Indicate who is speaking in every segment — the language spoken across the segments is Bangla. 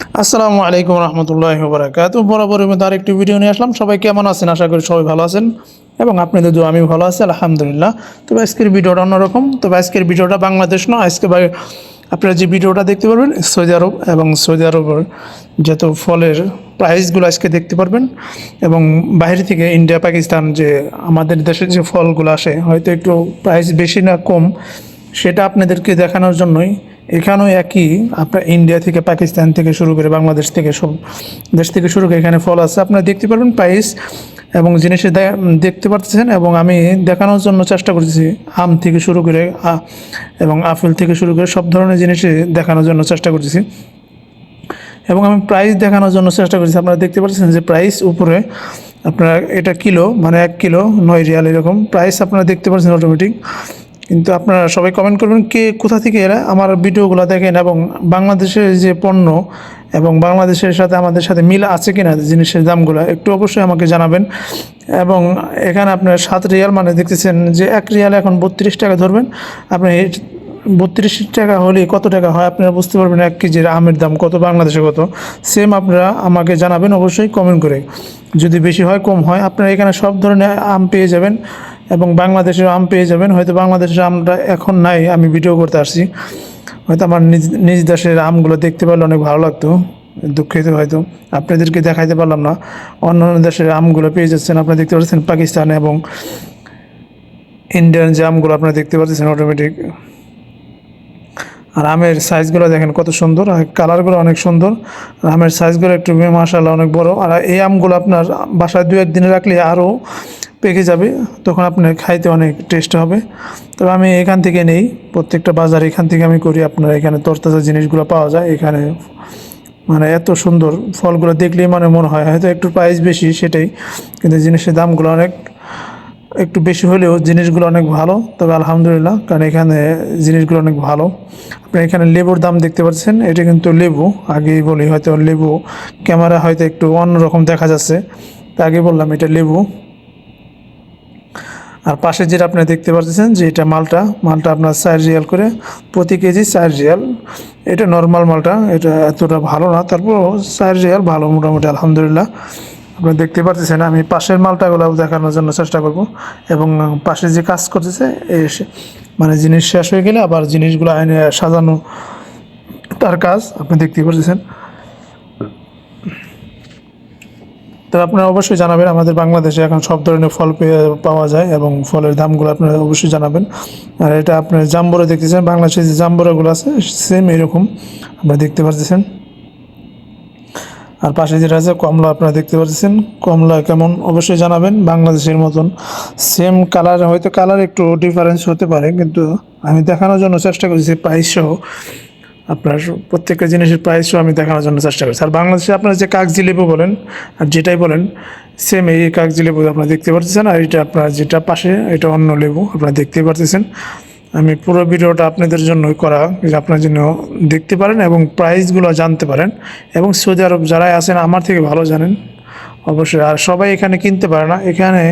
Speaker 1: আসসালামু আলাইকুম রহমতুল্লাহ বরাকাত বরাবরের মধ্যে আরেকটি ভিডিও নিয়ে আসলাম। সবাই কেমন আছেন? আশা করি সবাই ভালো আছেন এবং আপনাদের দু আমি ভালো আছি, আলহামদুলিল্লাহ। তবে আজকের ভিডিওটা অন্যরকম। তবে আজকের ভিডিওটা বাংলাদেশ নয়। আজকে আপনারা যে ভিডিওটা দেখতে পারবেন, সৌদি আরব এবং সৌদি আরবের যত ফলের প্রাইসগুলো আজকে দেখতে পারবেন এবং বাইরে থেকে ইন্ডিয়া, পাকিস্তান যে আমাদের দেশের যে ফলগুলো আসে, হয়তো একটু প্রাইস বেশি না কম, সেটা আপনাদেরকে দেখানোর জন্যই এখানেও একই। আপনার ইন্ডিয়া থেকে পাকিস্তান থেকে শুরু করে বাংলাদেশ থেকে সব দেশ থেকে শুরু করে এখানে ফল আছে। আপনারা দেখতে পারবেন প্রাইস এবং জিনিসে দেখতে পাচ্ছেন এবং আমি দেখানোর জন্য চেষ্টা করছি আম থেকে শুরু করে এবং আপেল থেকে শুরু করে সব ধরনের জিনিসই দেখানোর জন্য চেষ্টা করতেছি। এবং আমি প্রাইস দেখানোর জন্য চেষ্টা করছি আপনারা দেখতে পাচ্ছেন যে প্রাইস উপরে আপনার এটা কিলো মানে এক কিলো, নয় রিয়াল এরকম। প্রাইস আপনারা দেখতে পাচ্ছেন অটোমেটিক কিন্তু আপনারা সবাই কমেন্ট করবেন কে কোথা থেকে এরা? আমার ভিডিওগুলো দেখেন এবং বাংলাদেশের যে পণ্য এবং বাংলাদেশের সাথে আমাদের সাথে মিল আছে কিনা জিনিসের দামগুলো একটু অবশ্যই আমাকে জানাবেন। এবং এখানে আপনার সাত রিয়াল মানে দেখতেছেন যে এক রিয়াল এখন বত্রিশ টাকা ধরবেন। আপনি বত্রিশ টাকা হলে কত টাকা হয় আপনারা বুঝতে পারবেন এক কেজির আমের দাম কত, বাংলাদেশে কত। সেম আপনারা আমাকে জানাবেন অবশ্যই কমেন্ট করে। যদি বেশি হয়, কম হয়, আপনারা এখানে সব ধরনের আম পেয়ে যাবেন। এবং বাংলাদেশের আম পেয়ে যাবেন। হয়তো বাংলাদেশের আমটা এখন নাই, আমি ভিডিও করতে আসছি। হয়তো আমার নিজ নিজ দেশের আমগুলো দেখতে পারলে অনেক ভালো লাগতো, দুঃখিত হয়তো। আপনাদেরকে দেখাইতে পারলাম না। অন্য অন্য দেশের আমগুলো পেয়ে যাচ্ছেন, আপনারা দেখতে পাচ্ছেন পাকিস্তান এবং ইন্ডিয়ান যে আমগুলো আপনারা দেখতে পাচ্ছেন অটোমেটিক আর আমের সাইজগুলো দেখেন কত সুন্দর, আর কালারগুলো অনেক সুন্দর। আর আমের সাইজগুলো একটু মাশাল্লাহ অনেক বড়। আর এই আমগুলো আপনার বাসায় দু একদিনে রাখলে আরও পেকে যাবে, তখন আপনার খাইতে অনেক টেস্ট হবে। তবে আমি এখান থেকে নেই, প্রত্যেকটা বাজার এখান থেকে আমি করি, আপনার এখানে তরতাজা জিনিসগুলো পাওয়া যায়, এখানে মানে এত সুন্দর ফলগুলো দেখলেই মানে মনে হয়, হয়তো একটু প্রাইস বেশি সেটাই, কিন্তু জিনিসের দামগুলো অনেক, একটু বেশি হলেও জিনিসগুলো অনেক ভালো। তবে আলহামদুলিল্লাহ, কারণ এখানে জিনিসগুলো অনেক ভালো। আপনি এখানে লেবুর দাম দেখতে পাচ্ছেন, এটা কিন্তু লেবু, আগেই বলি হয়তো লেবু, ক্যামেরা হয়তো একটু অন্যরকম দেখা যাচ্ছে, তা আগে বললাম এটা লেবু। আর পাশে যেটা আপনি দেখতে পাচ্ছেন যে এটা মালটা মালটা আপনার চার রিয়াল করে প্রতি কেজি চার রিয়াল। এটা নর্মাল মালটা, এটা এতটা ভালো না তারপর চার রিয়াল ভালো মোটামুটি, আলহামদুলিল্লাহ। আপনি দেখতে পাচ্ছেন আমি পাশের মালটাগুলো দেখানোর জন্য চেষ্টা করব। এবং পাশে যে কাজ করতেছে মানে জিনিস শেষ হয়ে গেলে আবার জিনিসগুলো আইনে সাজানো তার কাজ, আপনি দেখতে পাচ্ছেন তবে আপনারা অবশ্যই জানাবেন, আমাদের বাংলাদেশে এখন সব ধরনের ফল পাওয়া যায় এবং ফলের দামগুলো আপনারা অবশ্যই জানাবেন। আর এটা আপনার জাম্বুরা দেখতেছেন, বাংলাদেশে যে জাম্বুরাগুলো আছে সেম এরকম আপনারা দেখতে পাচ্ছেন আর পাশে যেটা আছে, কমলা আপনারা দেখতে পাচ্ছেন কমলা কেমন, অবশ্যই জানাবেন, বাংলাদেশের মতন সেম কালার হয়তো কালার একটু ডিফারেন্স হতে পারে, কিন্তু আমি দেখানোর জন্য চেষ্টা করেছি প্রাইস সহ। আপনার প্রত্যেকটা জিনিসের প্রাইসও আমি দেখানোর জন্য চেষ্টা করছি আর বাংলাদেশে আপনার যে কাগজি লেবু বলেন, আর যেটাই বলেন সেম এই কাগজি লেবু আপনারা দেখতে পাচ্ছেন আর এটা আপনার যেটা পাশে, এটা অন্য লেবু আপনারা দেখতে পাচ্ছেন আমি পুরো ভিডিওটা আপনাদের জন্যই করা আপনার জন্য দেখতে পারেন এবং প্রাইসগুলো জানতে পারেন। এবং সৌদি আরব যারাই আছেন, আমার থেকে ভালো জানেন, অবশ্যই। আর সবাই এখানে কিনতে পারে না। এখানে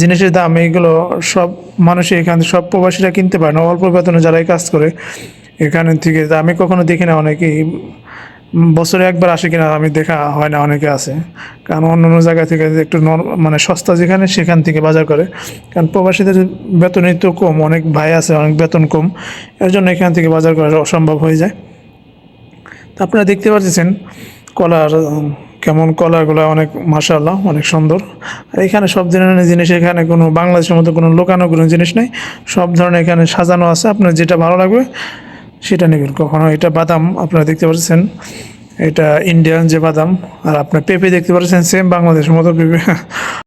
Speaker 1: জিনিসের দাম, এইগুলো সব মানুষই এখানে সব প্রবাসীরা কিনতে পারে না। অল্প বেতনে যারাই কাজ করে এখানে থেকে আমি কখনো দেখি না অনেকেই বছরে একবার আসে কিনা আমি দেখা হয় না অনেকে আছে। কারণ অন্য অন্য জায়গা থেকে একটু মানে সস্তা যেখানে সেখান থেকে বাজার করে। কারণ প্রবাসীদের বেতন তো কম, অনেক ভাই আছে, অনেক বেতন কম। এর জন্য এখান থেকে বাজার করা অসম্ভব হয়ে যায়। তা আপনারা দেখতে পাচ্ছেন কলার কেমন কলাগুলো অনেক, মাশাআল্লাহ, অনেক সুন্দর। আর এখানে সব ধরনের জিনিস, এখানে কোনো বাংলাদেশের মতো কোনো লোকানো কোনো জিনিস নেই। সব ধরনের এখানে সাজানো আছে। আপনার যেটা ভালো লাগবে সেটা নেবেন কখনো এটা বাদাম আপনারা দেখতে পাচ্ছেন, এটা ইন্ডিয়ান যে বাদাম, আর আপনার পেঁপে দেখতে পাচ্ছেন সেম বাংলাদেশের মতো পেঁপে।